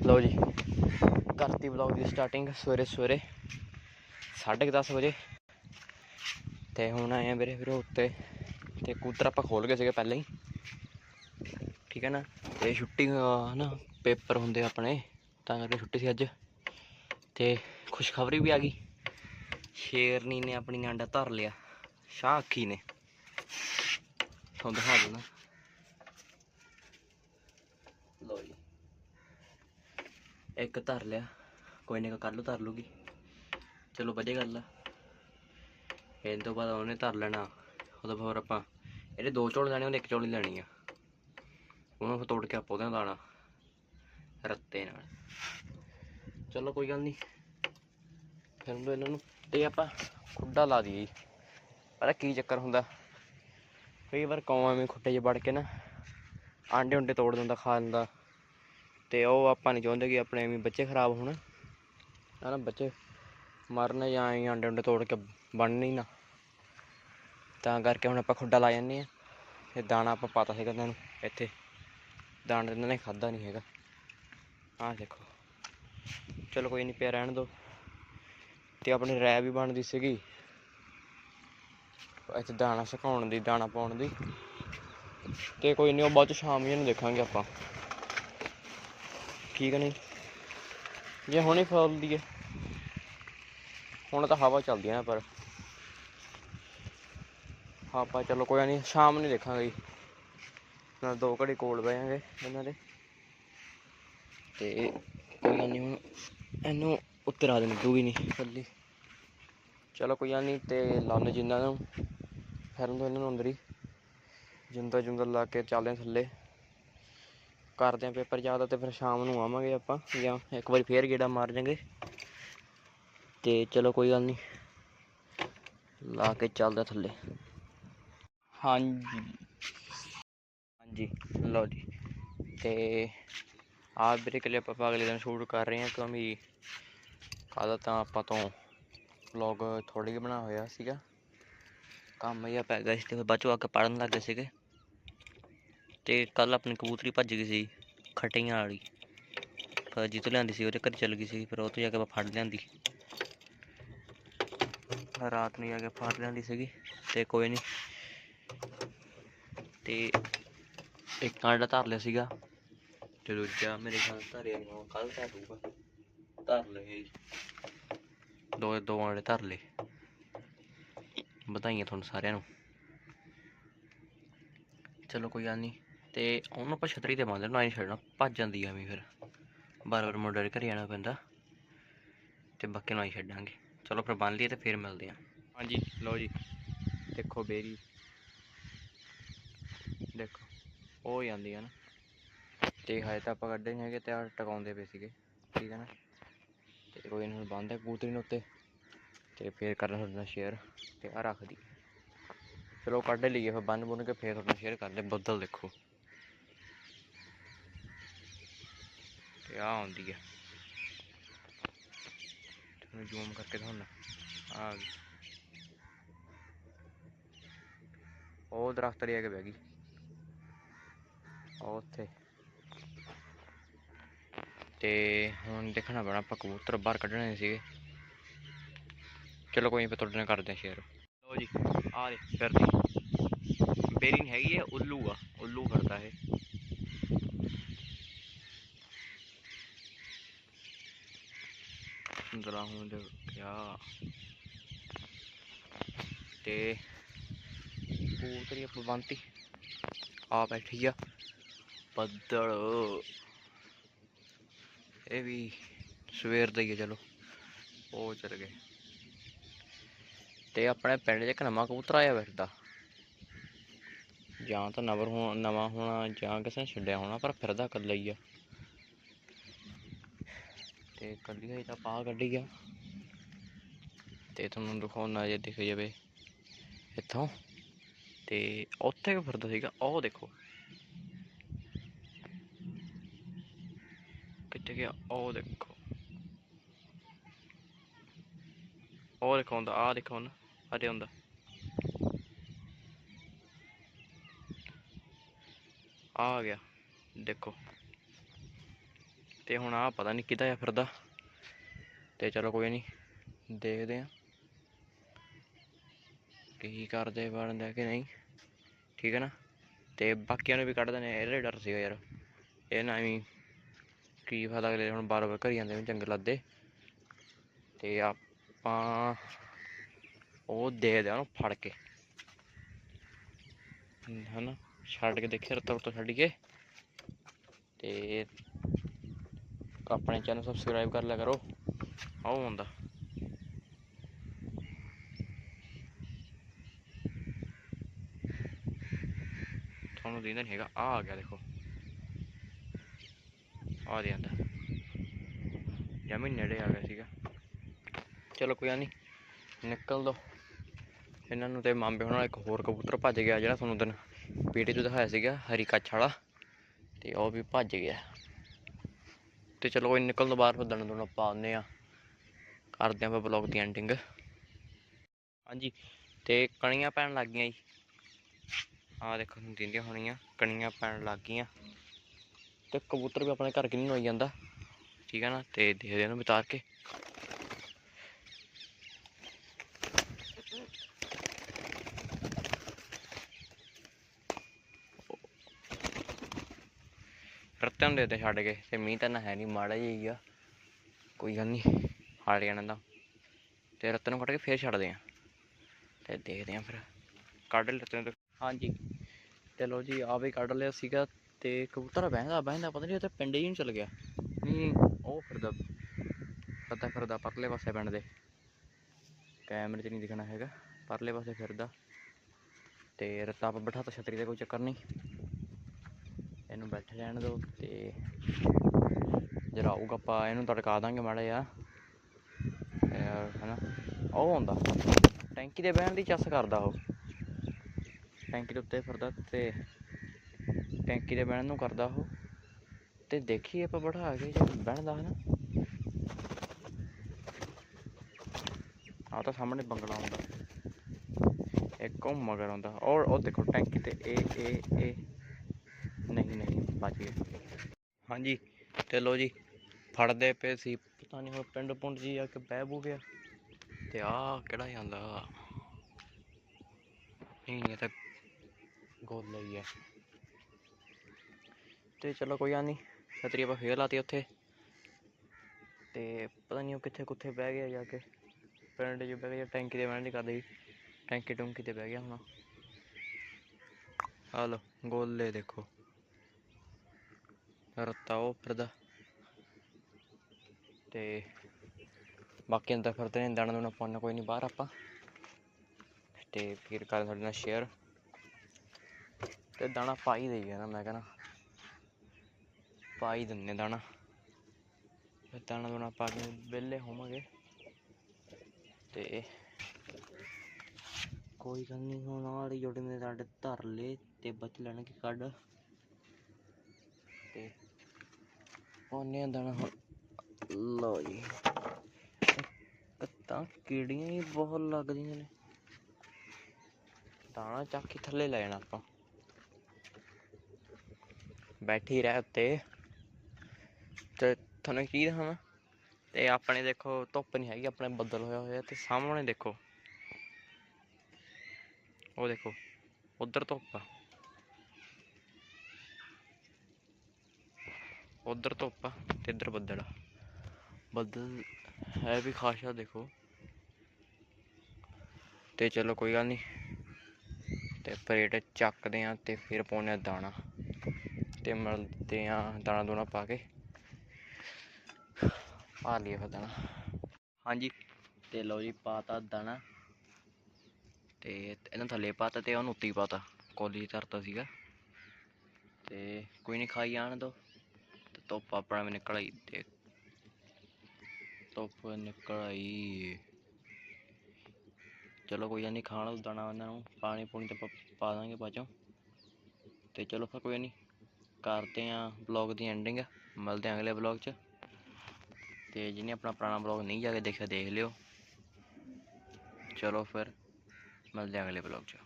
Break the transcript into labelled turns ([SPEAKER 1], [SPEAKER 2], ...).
[SPEAKER 1] ਲਓ ਜੀ ਕਰਤੀ ਵਲੌਗ ਦੀ ਸਟਾਰਟਿੰਗ ਸਵੇਰੇ ਸਵੇਰੇ 10:30 ਵਜੇ। ਤੇ ਹੁਣ ਆਏ ਆ ਵੀਰੇ ਵੀਰੇ ਉੱਤੇ ਤੇ ਕੂਤਰ ਆਪਾਂ ਖੋਲ ਗਏ ਸੀਗੇ ਪਹਿਲਾਂ ਹੀ। ਠੀਕ ਹੈ ਨਾ? ਤੇ ਛੁੱਟੀ ਅਹ, ਨਾ ਪੇਪਰ ਹੁੰਦੇ ਆਪਣੇ ਤਾਂ ਕਰਕੇ ਛੁੱਟੀ ਸੀ ਅੱਜ। ਤੇ ਖੁਸ਼ਖਬਰੀ ਵੀ ਆ ਗਈ। ਸ਼ੇਰਨੀ ਨੇ ਆਪਣੀ ਆਂਡਾ ਧਰ ਲਿਆ। ਸ਼ਾਹ ਅੱਖੀ ਨੇ। ਤੁਹਾਨੂੰ ਦਿਖਾ ਦੇਣਾ ਲੋ ਜੀ ਇੱਕ ਧਰ ਲਿਆ, ਕੋਈ ਨਾ ਕੱਲ ਨੂੰ ਧਰ ਲੂਗੀ। ਚਲੋ ਵਧੀਆ ਗੱਲ ਆ। ਇਹ ਤੋਂ ਬਾਅਦ ਉਹਨੇ ਧਰ ਲੈਣਾ, ਉਹਦਾ ਫਿਰ ਆਪਾਂ, ਇਹਦੇ ਦੋ ਚੌਲ ਲੈਣੇ, ਉਹਨੇ ਇੱਕ ਝੋਲੀ ਲੈਣੀ ਆ। ਉਹਨੂੰ ਫਿਰ ਤੋੜ ਕੇ ਆਪਾਂ ਉਹਦੇ ਨਾਲ ਲਾਣਾ ਰੱਤੇ ਨਾਲ। ਚਲੋ ਕੋਈ ਗੱਲ ਨਹੀਂ ਫਿਰ ਉਹਨੂੰ ਇਹਨਾਂ ਨੂੰ ਤੇ ਆਪਾਂ ਖੁੱਡਾ ਲਾ ਦਈਏ ਜੀ। ਪਤਾ ਕੀ ਚੱਕਰ ਹੁੰਦਾ, ਕਈ ਵਾਰ ਕੌਂ ਐਵੇਂ ਖੁੱਡੇ 'ਚ ਵੜ ਕੇ ਨਾ ਆਂਡੇ ਉਂਡੇ ਤੋੜ ਦਿੰਦਾ, ਖਾ ਲੈਂਦਾ ਤੇ ਉਹ ਆਪਾਂ ਨਹੀਂ ਚਾਹੁੰਦੇ ਕਿ ਆਪਣੇ ਐਵੇਂ ਬੱਚੇ ਖਰਾਬ ਹੋਣ। ਨਾ ਬੱਚੇ ਮਰਨ ਜਾਂ ਐਂ ਆਂਡੇ ਉਂਡੇ ਤੋੜ ਕੇ ਬਣਨ ਹੀ ਨਾ। ਤਾਂ ਕਰਕੇ ਹੁਣ ਆਪਾਂ ਖੁੱਡਾ ਲਾ ਜਾਂਦੇ ਆ ਤੇ ਦਾਣਾ ਆਪਾਂ ਪਾਤਾ ਸੀਗਾ ਇਹਨਾਂ ਨੂੰ ਇੱਥੇ। ਦਾਣਾ ਇਹਨਾਂ ਨੇ ਖਾਦਾ ਨਹੀਂ ਹੈਗਾ। ਆਹ ਦੇਖੋ। ਚਲੋ ਕੋਈ ਨਹੀਂ ਪਿਆ ਰਹਿਣ ਦੋ। ਤੇ ਆਪਣੀ ਰੈ ਵੀ ਬਣਦੀ ਸੀਗੀ। ਇੱਥੇ ਦਾਣਾ ਸੁਕਾਉਣ ਦੀ, ਦਾਣਾ ਪਾਉਣ ਦੀ। ਤੇ ਕੋਈ ਨਹੀਂ ਉਹ ਬਾਅਦ ਚ ਸ਼ਾਮ ਜੀ ਨੂੰ ਦੇਖਾਂਗੇ ਆਪਾਂ। ਠੀਕ ਨਹੀਂ? ਜੇ ਹੁਣੇ ਫੌਲਦੀ ਹੈ ਹੁਣ ਤਾਂ ਹਵਾ ਚੱਲਦੀ ਹੈ ਨਾ, ਪਰ ਆਪਾਂ ਚਲੋ, ਕੋਈ ਨਹੀਂ, ਸ਼ਾਮ ਨੂੰ ਦੇਖਾਂਗੇ ਜੀ। ਨਾਲ ਦੋ ਘੜੀ ਕੋਲ ਬਹਿ ਜਾਾਂਗੇ ਇਹਨਾਂ ਦੇ। ਤੇ ਕੋਈ ਨਹੀਂ, ਹੁਣ ਇਹਨੂੰ ਉੱਤਰ ਆ ਦੇਣੀ ਦੂਗੀ ਨਹੀਂ ਕੱਲੀ ਚਲੋ ਕੋਈ ਗੱਲ ਨਹੀਂ, ਤੇ ਲਾਉਣੇ ਜਿੰਨਾਂ ਨੂੰ ਫਿਰਨ ਤੋਂ ਇਹਨਾਂ ਨੂੰ ਅੰਦਰ ਹੀ ਜਿੰਦਾ ਜੁੰਦਾ ਲਾ ਕੇ ਚੱਲਦੇ ਥੱਲੇ। ਕਰਦੇ ਆਂ ਪੇਪਰ ਜ਼ਿਆਦਾ ਤੇ ਫਿਰ ਸ਼ਾਮ ਨੂੰ ਆਵਾਂਗੇ ਆਪਾਂ ਜਾਂ ਇੱਕ ਵਾਰੀ ਫੇਰ ਗੇੜਾ ਮਾਰ ਜਾਾਂਗੇ। ਤੇ ਚਲੋ ਕੋਈ ਗੱਲ ਨਹੀਂ ਲਾ ਕੇ ਚੱਲਦਾ ਥੱਲੇ। ਹਾਂਜੀ। ਹਾਂਜੀ, ਲਓ ਜੀ। ਤੇ ਆਹ ਵੀਰੇ ਕਲਿੱਪ ਆਪਾਂ ਅਗਲੇ ਦਿਨ ਸ਼ੂਟ ਕਰ ਰਹੇ ਹਾਂ ਕਿਉਂਕਿ ਕੱਲ੍ਹ ਤਾਂ ਆਪਾਂ ਤੋਂ ਵਲੌਗ ਥੋੜ੍ਹੀ ਜਿਹੀ ਬਣਾ ਹੋਇਆ ਸੀਗਾ। ਕੰਮ ਜਿਹਾ ਪੈ ਗਿਆ ਸੀ ਤੇ ਫਿਰ ਬਾਅਦ ਚੋਂ ਆ ਕੇ ਪੜ੍ਹਨ ਲੱਗ ਗਏ ਸੀਗੇ। ਤੇ ਕੱਲ ਆਪਣੀ ਕਬੂਤਰੀ ਭੱਜ ਗਈ ਸੀ ਖਟੀਆਂ ਵਾਲੀ। ਪਰ ਜਿੱਤ ਲਿਆਂਦੀ ਸੀ, ਉਹਦੇ ਘਰ ਚਲ ਗਈ ਸੀ, ਫਿਰ ਉਹ ਤੋਂ ਜਾ ਕੇ ਆਪਾਂ ਫੜ ਲਿਆਂਦੀ। ਰਾਤ ਨੂੰ ਜਾ ਕੇ ਫੜ ਲਿਆਂਦੀ ਸੀਗੀ ਤੇ ਕੋਈ ਨਹੀਂ। ਤੇ ਇੱਕ ਆਂਡਾ ਧਰ ਲਿਆ ਸੀਗਾ ਤੇ ਦੂਜਾ ਮੇਰੇ ਖਿਆਲ ਧਰਿਆ ਨਹੀਂ ਉਹ ਕੱਲ ਧਰ ਦੂਗਾ ਧਰ ਲਏ ਦੋ ਦੋ ਆਂਡੇ ਧਰ ਲਏ। ਵਧਾਈਆਂ ਤੁਹਾਨੂੰ ਸਾਰਿਆਂ ਨੂੰ। ਚਲੋ ਕੋਈ ਗੱਲ ਨਹੀਂ। ਤੇ ਉਹਨੂੰ ਆਪਾਂ ਛਤਰੀ ਤੇ ਬੰਨ੍ਹ ਲੈਣਾ ਨਹੀਂ ਛੱਡਣਾ, ਭੱਜ ਜਾਂਦੀ ਆ ਵੀ ਫਿਰ। ਬਾਰ ਬਾਰ ਮੁੰਡੇ ਦੇ ਘਰੇ ਆਉਣਾ ਪੈਂਦਾ ਤੇ ਬਾਕੀ ਨੂੰ ਆਈ ਛੱਡਾਂਗੇ। ਚਲੋ ਫਿਰ ਬੰਨ ਲਈਏ ਤੇ ਫਿਰ ਮਿਲਦੇ ਆ ਹਾਂਜੀ, ਲਓ ਜੀ। ਦੇਖੋ ਬੇਰੀ। ਦੇਖੋ, ਉਹ ਜਾਂਦੀ ਆ ਨਾ। ਤੇ ਹਾਏ ਤਾਂ ਆਪਾਂ ਕੱਢੇ ਨਹੀਂ ਹੈਗੇ, ਤੇ ਆ ਟਿਕਾਉਂਦੇ ਪਏ ਸੀਗੇ। ਠੀਕ ਹੈ ਨਾ? ਤੇ ਕੋਈ ਨਹੀਂ ਹੁਣ ਬੰਨ੍ਹਦੇ ਕਬੂਤਰੀ ਨੂੰ ਉੱਤੇ। ਤੇ ਫੇਰ ਕਰਨਾ ਤੁਹਾਡੇ ਨਾਲ ਸ਼ੇਅਰ ਤੇ ਆ ਰੱਖ ਦੀ ਚਲੋ ਕੱਢ ਲਈਏ, ਫਿਰ ਬੰਨ ਬੁੰਨ ਕੇ ਫੇਰ ਤੁਹਾਡੇ ਨਾਲ ਸ਼ੇਅਰ ਕਰਦੇ ਬੱਦਲ ਦੇਖੋ। ਤੇ ਆ ਆਉਂਦੀ ਹੈ ਤੁਹਾਨੂੰ ਜ਼ੂਮ ਕਰਕੇ ਦਿਖਾਉਣਾ ਆ ਗਈ। ਉਹ ਦਰਖਤ ਲਈ ਆ ਕੇ ਬਹਿ ਗਈ। ਉਹ ਉੱਥੇ। ਤੇ ਹੁਣ ਦੇਖਣਾ ਪੈਣਾ ਆਪਾਂ ਕਬੂਤਰ ਬਾਹਰ ਕੱਢਣੇ ਸੀਗੇ। ਚਲੋ ਕੋਈ ਨਹੀਂ ਤੁਹਾਡੇ ਨਾਲ ਕਰਦੇ ਆ ਸ਼ੇਅਰ ਲਓ ਜੀ ਆ ਦੇ ਫਿਰਦੀ ਬੇਰੀ ਹੈਗੀ ਹੈ ਉੱਲੂ ਆ। ਉੱਲੂ ਕਰਦਾ ਇਹ। ਸੁੰਦਰਾ ਹੁਣ ਤੇ ਕਬੂਤਰੀ ਆਪਾਂ ਆ ਬੈਠੀ ਆ, ਬੱਦਲ। ਇਹ ਵੀ ਸਵੇਰ ਦਾ ਹੀ ਚਲੋ। ਉਹ ਚਲ ਗਏ। ਤੇ ਆਪਣੇ ਪਿੰਡ 'ਚ ਇੱਕ ਨਵਾਂ ਕਬੂਤਰ ਆਇਆ ਫਿਰਦਾ ਜਾਂ ਤਾਂ ਨਵਰ ਹੋਣਾ, ਨਵਾਂ ਹੋਣਾ ਜਾਂ ਕਿਸੇ ਨੇ ਛੱਡਿਆ ਹੋਣਾ, ਪਰ ਫਿਰਦਾ ਇਕੱਲਾ ਹੀ ਆ। ਤੇ ਕੱਲੀ ਹੋਈ ਤਾਂ ਪਾ ਕੱਢੀ ਆ। ਤੇ ਤੁਹਾਨੂੰ ਦਿਖਾਉਣਾ ਜੇ ਦਿਖ ਜਾਵੇ ਇੱਥੋਂ। ਤੇ ਉੱਥੇ ਫਿਰਦਾ ਸੀਗਾ, ਉਹ ਦੇਖੋ। ਕਿੱਥੇ ਗਿਆ ਉਹ ਦੇਖੋ। ਉਹ ਦੇਖੋ ਹੁੰਦਾ ਆ ਦੇਖੋ ਨਾ ਅਰੇ ਹੁੰਦਾ। ਆ ਗਿਆ, ਦੇਖੋ। ਤੇ ਹੁਣ ਆ ਪਤਾ ਨਹੀਂ ਕਿੱਦਾਂ ਆ ਫਿਰਦਾ। ਤੇ ਚਲੋ ਕੋਈ ਨਹੀਂ ਦੇਖਦੇ ਆ ਕੀ ਕਰਦੇ ਬਣਦਾ ਕਿ ਨਹੀਂ। ਠੀਕ ਹੈ ਨਾ? ਤੇ ਬਾਕੀਆਂ ਨੂੰ ਵੀ ਕੱਢ ਦਿੰਦੇ ਆ, ਇਹਦਾ ਡਰ ਸੀਗਾ ਯਾਰ। ਇਹ ਨਾ ਐਵੇਂ ਕੀ ਫਾਇਦਾ ਅਗਲੇ ਹੁਣ ਬਾਰ ਬਾਰ ਘਰੀ ਜਾਂਦੇ ਨੇ ਚੰਗੇ ਲੱਗਦੇ ਤੇ ਆਪਾਂ ਉਹ ਦੇ ਦਿਆ ਉਹਨੂੰ ਫੜ ਕੇ। ਹਨਾ? ਛੱਡ ਕੇ ਦੇਖੇ ਰਤੋ ਰਤੋ ਛੱਡ ਕੇ। ਤੇ ਆਪਣੇ ਚੈਨਲ ਸਬਸਕ੍ਰਾਈਬ ਕਰ ਲਿਆ ਕਰੋ। ਆਓ ਹੁੰਦਾ। ਤੁਹਾਨੂੰ ਦਿੰਦਾ ਨਹੀਂ ਹੈਗਾ। ਆ ਆ ਗਿਆ ਦੇਖੋ। ਆ ਦੇ ਆਂਦਾ। ਜਮੀ ਨੇੜੇ ਆ ਗਿਆ ਸੀਗਾ। ਚਲੋ ਕੋਈ ਗੱਲ ਨਹੀਂ ਨਿਕਲ ਦੋ। ਇਹਨਾਂ ਨੂੰ ਤੇ ਮਾਂਬੇ ਹੋਣਾ ਇੱਕ ਹੋਰ ਕਬੂਤਰ ਭੱਜ ਗਿਆ ਜਿਹੜਾ ਤੁਹਾਨੂੰ ਦਿਨ ਵੀਡੀਓ 'ਚ ਦਿਖਾਇਆ ਸੀਗਾ, ਹਰੀ ਕੱਛ ਵਾਲਾ। ਤੇ ਉਹ ਵੀ ਭੱਜ ਗਿਆ। ਤੇ ਚਲੋ ਕੋਈ ਨਿਕਲ ਤੋਂ ਬਾਹਰ ਫਿਰ ਦਣ ਦੋਣਾ ਪਾਉਂਦੇ ਆ ਕਰਦੇ ਆਪਾਂ ਬਲੌਗ ਦੀ ਐਂਡਿੰਗ ਹਾਂਜੀ, ਤੇ ਕਣੀਆਂ ਪੈਣ ਲੱਗ ਗਈਆਂ ਜੀ। ਆਹ ਦੇਖੋ ਦਿੰਦੀਆਂ ਹੋਣੀਆਂ, ਕਣੀਆਂ ਪੈਣ ਲੱਗ ਗਈਆਂ। ਤੇ ਕਬੂਤਰ ਵੀ ਆਪਣੇ ਘਰ ਕਿੰਨੀ ਹੋਈ ਜਾਂਦਾ। ਠੀਕ ਹੈ ਨਾ, ਤੇ ਦੇਖਦੇ ਇਹਨੂੰ ਵਿਤਾਰ ਕੇ। ਰੱਤਿਆਂ ਨੂੰ ਦੇ ਦੇ ਛੱਡ ਕੇ ਤੇ ਮੀਂਹ ਤਾਂ ਨਾ ਹੈ ਨਹੀਂ ਮਾੜਾ ਜਿਹਾ ਹੀ ਆ। ਕੋਈ ਗੱਲ ਨਹੀਂ ਹਾਰ ਜਾਣਾ ਤਾਂ। ਤੇ ਰੱਤਨ ਨੂੰ ਕੱਢ ਕੇ ਫੇਰ ਛੱਡਦੇ ਆ। ਤੇ ਦੇਖਦੇ ਆ ਫਿਰ। ਕੱਢ ਤੇ। ਹਾਂਜੀ। ਤੇ ਲੋ ਜੀ ਆ ਵੀ ਕੱਢ ਲਿਆ ਸੀਗਾ ਤੇ ਕਬੂਤਰ ਬਹਿੰਦਾ ਬਹਿੰਦਾ ਪਤਾ ਨਹੀਂ ਉੱਥੇ ਪਿੰਡ ਹੀ ਨੂੰ ਚਲ ਗਿਆ। ਨਹੀਂ ਉਹ ਫਿਰਦਾ ਫਿਰਦਾ ਫਿਰਦਾ ਪਰਲੇ ਪਾਸੇ ਪਿੰਡ ਦੇ। ਕੈਮਰੇ 'ਚ ਨਹੀਂ ਦਿਖਣਾ ਹੈਗਾ ਪਰਲੇ ਪਾਸੇ ਫਿਰਦਾ। ਤੇ ਰੱਤਾ ਆਪਾਂ ਬਿਠਾ ਤਾ ਛਤਰੀ ਦਾ ਕੋਈ ਚੱਕਰ ਨਹੀਂ ਇਹਨੂੰ ਬੈਠੇ ਰਹਿਣ ਦਿਓ ਤੇ ਜਰਾ ਆਊਗਾ ਆਪਾਂ ਇਹਨੂੰ ਤੜਕਾ ਦਾਂਗੇ ਮਾੜਾ ਜਿਹਾ। ਹੈਨਾ, ਉਹ ਹੁੰਦਾ। ਟੈਂਕੀ ਦੇ ਬਹਿਣ ਦੀ ਚੱਸ ਕਰਦਾ ਉਹ। ਟੈਂਕੀ ਦੇ ਉੱਤੇ ਫਿਰਦਾ ਤੇ ਟੈਂਕੀ ਦੇ ਬਹਿਣ ਨੂੰ ਕਰਦਾ ਉਹ। ਤੇ ਦੇਖੀਏ ਆਪਾਂ ਬਿਠਾ ਕੇ ਜੇ ਬਹਿਣਦਾ ਹਨਾ। ਆ ਤਾਂ ਸਾਹਮਣੇ ਬੰਗਲਾ ਹੁੰਦਾ। ਇੱਕ ਉਹ ਮਗਰ ਆਉਂਦਾ ਔਰ ਉਹ ਦੇਖੋ ਟੈਂਕੀ ਤੇ ਇਹ ਇਹ ਇਹ। ਨਹੀਂ ਨਹੀਂ ਬਚ ਗਏ। ਹਾਂਜੀ, ਤੇ ਲੋ ਜੀ, ਫੜਦੇ ਪਏ ਸੀ। ਪਤਾ ਨਹੀਂ ਹੁਣ ਪਿੰਡ ਪੁੰਡ ਜੀ ਆ ਕੇ ਬਹਿ ਬੂ ਗਿਆ ਤੇ ਆ ਕਿਹੜਾ ਜਾਂਦਾ? ਨਹੀਂ, ਇਹ ਤਾਂ ਗੋਲ ਲਈ ਹੈ ਤੇ ਚਲੋ ਕੋਈ ਗੱਲ ਨਹੀਂ, ਛਤਰੀ ਆਪਾਂ ਫੇਰ ਲਾਤੀ ਉੱਥੇ। ਤੇ ਪਤਾ ਨਹੀਂ ਉਹ ਕਿੱਥੇ ਕੁੱਥੇ ਬਹਿ ਗਿਆ ਜਾ ਕੇ। ਪਿੰਡ 'ਚ ਬਹਿ ਗਿਆ, ਟੈਂਕੀ ਦੇ ਬਹਿਣ ਦੀ ਕਰਦੇ ਸੀ। ਟੈਂਕੀ ਟੁੰਕੀ ਤੇ ਬਹਿ ਗਿਆ ਹੁਣ। ਆ ਲੋ ਗੋਲੇ ਦੇਖੋ। ਰੱਤਾ ਫਿਰਦਾ। ਤੇ ਬਾਕੀ ਅੰਦਰ ਫਿਰਦੇ ਨੇ ਦਾਣਾ ਦੂਣਾ ਪਾਉਣਾ ਕੋਈ ਨਹੀਂ ਬਾਹਰ ਆਪਾਂ। ਤੇ ਫਿਰ ਕਰ ਤੁਹਾਡੇ ਨਾਲ ਸ਼ੇਅਰ ਤੇ ਦਾਣਾ ਪਾ ਹੀ ਦੇਈਏ ਨਾ ਮੈਂ ਕਹਿੰਦਾ। ਪਾ ਹੀ ਦਿੰਨੇ ਦਾਣਾ। ਫਿਰ ਦਾਣਾ ਦੂਣਾ ਪਾ ਕੇ ਵਿਹਲੇ ਹੋਵਾਂਗੇ। ਤੇ ਕੋਈ ਗੱਲ ਨਹੀਂ ਹੁਣ ਆੜੀ ਜੋੜੇ ਨੇ ਸਾਡੇ ਧਰ ਲਏ ਤੇ ਬਚ ਲੈਣਗੇ ਕੱਢ। ਤੇ ਪਾਉਂਦੇ ਆ ਦਾਣਾ ਹੁਣ ਲਓ ਜੀ। ਤਾਂ ਕੀੜੀਆਂ ਹੀ ਬਹੁਤ ਲੱਗਦੀਆਂ ਨੇ। ਦਾਣਾ ਚੱਕ ਕੇ ਥੱਲੇ ਲੈ ਜਾਣਾ ਆਪਾਂ। ਬੈਠੀ ਰਹਿ ਉੱਤੇ। ਤੇ ਤੁਹਾਨੂੰ ਕੀ ਦਿਖਾਵਾਂ? ਤੇ ਆਪਣੇ ਦੇਖੋ, ਧੁੱਪ ਨਹੀਂ ਹੈਗੀ, ਆਪਣੇ ਬੱਦਲ ਹੋਇਆ ਹੋਇਆ ਤੇ ਸਾਹਮਣੇ ਦੇਖੋ। ਉਹ ਦੇਖੋ, ਉਧਰ ਧੁੱਪ ਆ। ਉਧਰ ਧੁੱਪ ਆ ਤੇ ਇੱਧਰ ਬੱਦਲ ਆ। ਬੱਦਲ ਹੈ ਵੀ ਖਾਸਾ ਦੇਖੋ। ਤੇ ਚਲੋ ਕੋਈ ਗੱਲ ਨਹੀਂ। ਤੇ ਪਰੇਟ ਚੱਕਦੇ ਆ ਤੇ ਫਿਰ ਪਾਉਂਦੇ ਆ ਦਾਣਾ। ਤੇ ਮਲਦੇ ਆ ਦਾਣਾ ਦੂਣਾ ਪਾ ਕੇ। ਪਾ ਲਈਏ ਫਿਰ ਦਾਣਾ। ਹਾਂਜੀ, ਤੇ ਲਓ ਜੀ ਪਾਤਾ ਦਾਣਾ। ਤੇ ਇਹਨਾਂ ਥੱਲੇ ਪਾਤਾ ਤੇ ਉਹਨੂੰ ਉੱਤੇ ਪਾਤਾ। ਕੋਲੀ ਧਰਤਾ ਸੀਗਾ। ਤੇ ਕੋਈ ਨਹੀਂ, ਖਾਈ ਆਣ ਦੋ। ਧੁੱਪ ਆਪਣਾ ਵੀ ਨਿਕਲ ਆਈ ਤੇ ਧੁੱਪ ਨਿਕਲ ਆਈ ਚਲੋ ਕੋਈ ਗੱਲ ਨਹੀਂ ਖਾਣਾ ਦਾਣਾ ਉਹਨਾਂ ਨੂੰ ਪਾਣੀ ਪੂਣੀ ਤਾਂ ਪਾ ਦਾਂਗੇ ਬਾਅਦੋਂ ਤੇ ਚਲੋ ਫਿਰ ਕੋਈ ਨਹੀਂ ਕਰਦੇ ਆ ਬਲੌਗ ਦੀ ਐਂਡਿੰਗ ਮਿਲਦੇ ਆ ਅਗਲੇ ਬਲੌਗ 'ਚ ਤੇ ਜਿਹਨੇ ਆਪਣਾ ਪੁਰਾਣਾ ਬਲੌਗ ਨਹੀਂ ਜਾ ਕੇ ਦੇਖਿਆ ਦੇਖ ਲਿਓ ਚਲੋ ਫਿਰ ਮਿਲਦੇ ਆ ਅਗਲੇ ਬਲੌਗ 'ਚ